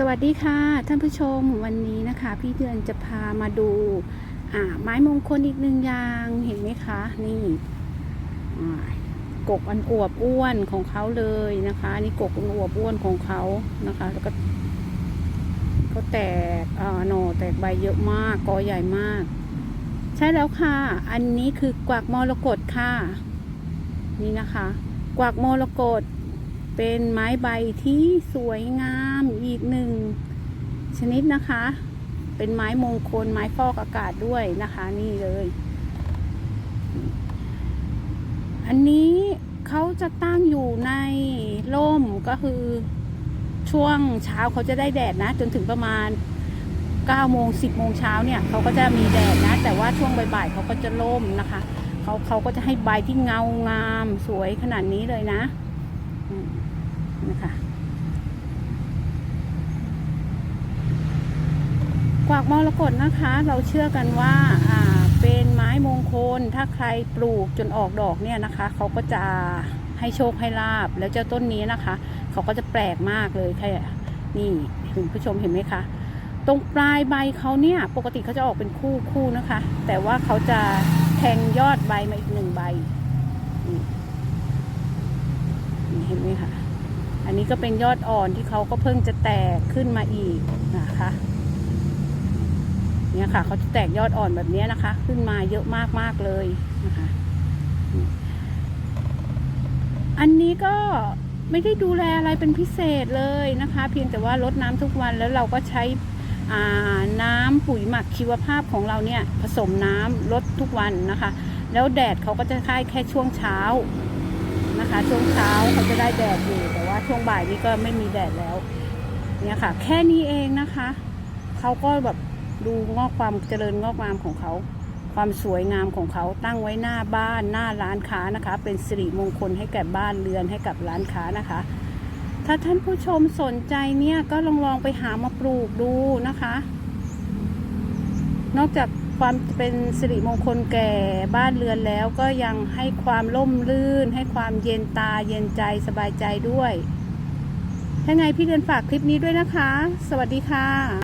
สวัสดีค่ะ ท่านผู้ชมวันนี้นะคะ พี่เดือนจะพามาดูไม้มงคลอีกหนึ่งอย่างเห็นไหมคะ นี่กกอันอวบอ้วนของเขาเลยนะคะนี่กกอันอวบอ้วนของเขานะคะ แล้วก็เขาแตกอ่าหน่อแตกใบเยอะมากกอใหญ่มาก ใช่แล้วค่ะ อันนี้คือกวักมรกตค่ะ นี่นะคะ กวักมรกต เป็นไม้ใบที่สวยงามอีกหนึ่งชนิดนะคะ เป็นไม้มงคลไม้ฟอกอากาศด้วยนะคะนี่เลย อันนี้เขาจะตั้งอยู่ในร่มก็คือช่วงเช้าเขาจะได้แดดนะ จนถึงประมาณ9โมง10โมงเช้าเนี่ยเขาก็จะมีแดดนะ แต่ว่าช่วงบ่ายๆเขาก็จะร่มนะคะ เขาเขาก็จะให้ใบที่เงางามสวยขนาดนี้เลยนะ นะคะกวากมรกตนะคะ เราเชื่อกันว่าอ่าเป็นไม้มงคล ถ้าใครปลูกจนออกดอกเนี่ยนะคะ เขาก็จะให้โชคให้ลาบ แล้วเจ้าต้นนี้นะคะ เขาก็จะแปลกมากเลยค่ะนี่คุณผู้ชมเห็นไหมคะ ตรงปลายใบเขาเนี่ยปกติเขาจะออกเป็นคู่คู่นะคะ แต่ว่าเขาจะแทงยอดใบมาอีกหนึ่งใบนี่นี่ เห็นไหมคะอันนี้ก็เป็นยอดอ่อนที่เขาก็เพิ่งจะแตกขึ้นมาอีกนะคะเนี่ยค่ะเขาจะแตกยอดอ่อนแบบนี้นะคะ ขึ้นมาเยอะมากมากเลยนะคะอันนี้ก็ไม่ได้ดูแลอะไรเป็นพิเศษเลยนะคะ เพียงแต่ว่ารดน้ำทุกวันแล้วเราก็ใช้น้ำปุ๋ยหมักชีวภาพของเราเนี่ยผสมน้ำลดทุกวันนะคะ แล้วแดดเขาก็จะค่ายแค่ช่วงเช้า นะคะ ช่วงเช้าเขาจะได้แดดอยู่ แต่ว่าช่วงบ่ายนี้ก็ไม่มีแดดแล้ว เนี่ยค่ะ แค่นี้เองนะคะ เขาก็แบบดูงอกความเจริญงอกงามของเขา ความสวยงามของเขาตั้งไว้หน้าบ้านหน้าร้านค้านะคะ เป็นสิริมงคลให้แก่บ้านเรือนให้กับร้านค้านะคะ ถ้าท่านผู้ชมสนใจเนี่ยก็ลองลองไปหามาปลูกดูนะคะ นอกจาก ความเป็นสิริมงคลแก่บ้านเรือนแล้วก็ยังให้ความร่มรื่น ให้ความเย็นตาเย็นใจสบายใจด้วยถ้าไงพี่เดือนฝากคลิปนี้ด้วยนะคะ สวัสดีค่ะ